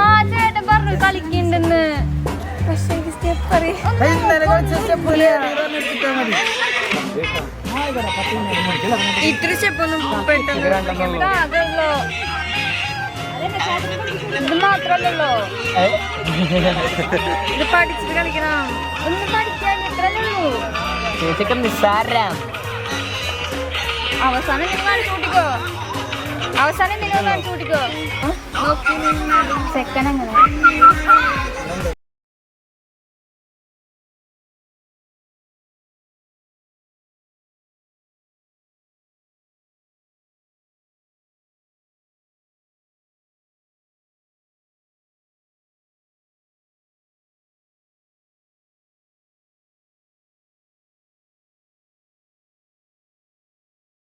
ആ ചേട്ടൻ പറഞ്ഞു കളിക്കണ്ടെന്ന്. പക്ഷെ എനിക്ക് സ്റ്റെപ്പ് അറിയാം ഇത്ര സ്റ്റെപ്പ് ഒന്നും പെട്ടെന്ന് ആകെയുള്ളൂ. ഇത് മാത്രല്ലോ ഇത് പഠിച്ചിട്ട് കളിക്കണം. ഒന്ന് പഠിക്കാൻ ഇത്രല്ലേ ഉള്ളൂ. ചേച്ചിക്ക് നിസ്സാര അവസാനം നിങ്ങൾ കൂട്ടിക്കോ അവസാനം നിങ്ങൾ കൂട്ടിക്കോ സെക്കൻഡ് അങ്ങനെ.